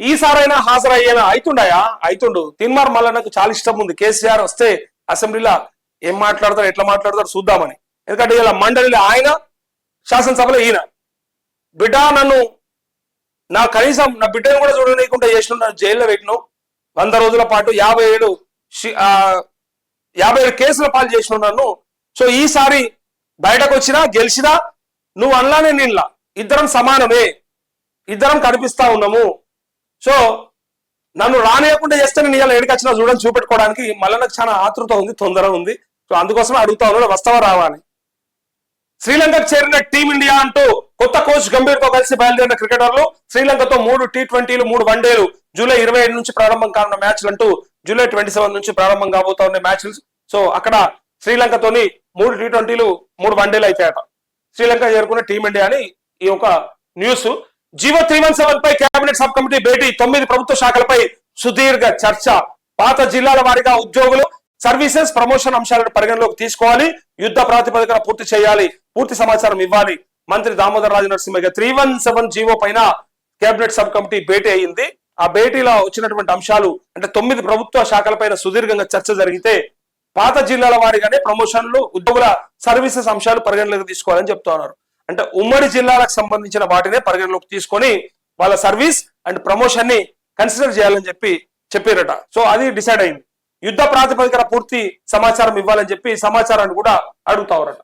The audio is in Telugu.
ఈసారైనా హాజరయ్యేనా అయితుండయా? అయితుండు. తిన్మార్ మళ్ళా నాకు చాలా ఇష్టం ఉంది. కేసీఆర్ వస్తే అసెంబ్లీలో ఏం మాట్లాడతారు ఎట్లా మాట్లాడతారు చూద్దామని. ఎందుకంటే ఇలా మండలిలో ఆయన శాసనసభలో ఈయన. బిడ్డ నన్ను నా కనీసం నా బిడ్డను కూడా చూడనీయకుండా చేసిన నన్ను జైల్లో పెట్టినావు వంద రోజుల పాటు యాభై ఏడు యాభై ఏడు కేసుల పాలు చేసిన నన్ను. సో ఈసారి బయటకు వచ్చినా గెలిచినా నువ్వు అనలానే నిన్లా. ఇద్దరం సమానమే. ఇద్దరం కనిపిస్తా ఉన్నాము. సో నన్ను రానియకుండా చేస్తే నేను ఇలా ఎడికి వచ్చినా చూడని చూపెట్టుకోవడానికి. మళ్ళీ నాకు చాలా ఆతృత ఉంది తొందర ఉంది. సో అందుకోసమే అడుగుతా ఉన్నాడు వస్తావా రావా శ్రీలంకకు చేరిన టీమిండియా అంటూ కొత్త కోచ్ గంభీర్తో కలిసి బయలుదేరిన క్రికెటర్లు శ్రీలంకతో మూడు టీ ట్వంటీలు మూడు వన్డేలు జూలై ఇరవై ఏడు నుంచి ప్రారంభం కానున్న మ్యాచ్లు అంటూ జూలై ట్వంటీ సెవెన్ నుంచి ప్రారంభం కాబోతా ఉన్న మ్యాచ్లు. సో అక్కడ శ్రీలంకతోని మూడు టీ ట్వంటీలు మూడు వన్డేలు అయితాయట. శ్రీలంక చేరుకున్న టీమిండియా అని ఈ యొక్క news GO three one seven పై కేబినెట్ సబ్ కమిటీ భేటీ. తొమ్మిది ప్రభుత్వ శాఖలపై సుదీర్ఘ చర్చ. పాత జిల్లాల వారీగా ఉద్యోగులు సర్వీసెస్ ప్రమోషన్ అంశాలను పరిగణలోకి తీసుకోవాలి. యుద్ధ ప్రాతిపదికన పూర్తి చేయాలి. పూర్తి సమాచారం ఇవ్వాలి. మంత్రి Damodar Raju Narasimhaiah three one seven GO పైన కేబినెట్ సబ్ కమిటీ భేటీ అయింది. ఆ భేటీలో వచ్చినటువంటి అంశాలు అంటే తొమ్మిది ప్రభుత్వ శాఖలపైన సుదీర్ఘంగా చర్చ జరిగితే పాత జిల్లాల వారిగానే ప్రమోషన్లు ఉద్యోగుల సర్వీసెస్ అంశాలు పరిగణలోకి తీసుకోవాలని చెప్తా ఉన్నారు అంటే ఉమ్మడి జిల్లాలకు సంబంధించిన వాటినే పరిగణలోకి తీసుకొని వాళ్ళ సర్వీస్ అండ్ ప్రమోషన్ని కన్సిడర్ చేయాలని చెప్పి చెప్పారట. సో అది డిసైడ్ అయింది. యుద్ధ ప్రాతిపదికన పూర్తి సమాచారం ఇవ్వాలని చెప్పి సమాచారాన్ని కూడా అడుగుతావరట